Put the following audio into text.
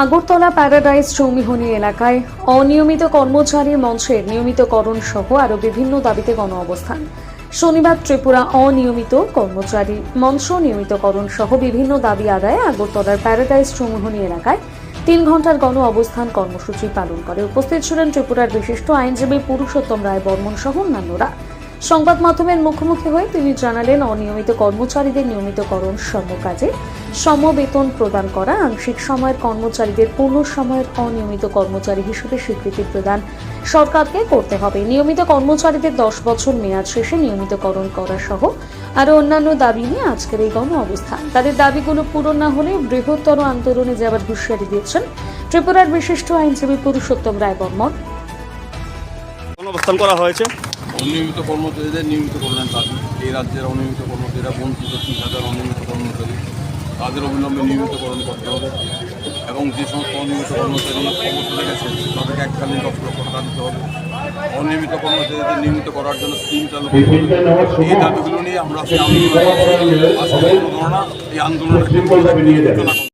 Agartala paradise চৌমিহনি এলাকায় অনিয়মিত কর্মচারী মঞ্চের নিয়মিতকরণ সহ আরও বিভিন্ন দাবিতে গণ অবস্থান। শনিবার ত্রিপুরা অনিয়মিত কর্মচারী মঞ্চ নিয়মিতকরণ সহ বিভিন্ন দাবি আদায়ে আগরতলার প্যারাডাইজ চৌমুহনি এলাকায় তিন ঘণ্টার গণ অবস্থান কর্মসূচি পালন করে। উপস্থিত ছিলেন ত্রিপুরার বিশিষ্ট আইনজীবী পুরুষোত্তম রায় বর্মন সহ অন্যান্যরা। সংবাদ মাধ্যমের মুখোমুখি হয়ে তিনি জানালেন, অনিয়মিত কর্মচারীদের নিয়মিতকরণ সম কাজে। সমবেতন প্রদান করা, আংশিক সময়ের কর্মচারীদের পূর্ণ সময়ের অনিয়মিত কর্মচারী হিসেবে স্বীকৃতি প্রদান সরকারকে করতে হবে। নিয়মিত কর্মচারীদের দশ বছর মেয়াদ শেষে নিয়মিতকরণ করা সহ আরও অন্যান্য দাবি নিয়ে আজকের এই গণ অবস্থান। তাদের দাবিগুলো পূরণ না হলে বৃহত্তর আন্দোলনে যাবার হুঁশিয়ারি দিয়েছেন ত্রিপুরার বিশিষ্ট আইনজীবী পুরুষোত্তম রায় বর্মন। অবস্থান করা হয়েছে। অনিয়মিত কর্মচারীদের নিয়মিত করলেন দাবি এই রাজ্যের অনিয়মিত কর্মচারীরা বঞ্চিত তিন হাজার অনিয়মিত কর্মচারী। তাদের অবিলম্বে নিয়মিতকরণ করতে হবে এবং যে সমস্ত অনিয়মিত কর্মচারী অবসরে গেছে তাদেরকে এককালীন দশ লক্ষ টাকা দিতে হবে। অনিয়মিত কর্মচারীদের নিয়মিত করার জন্য স্কিম চালু এই দাবিগুলো নিয়ে আমরা আজকে আন্দোলন এই আন্দোলনের।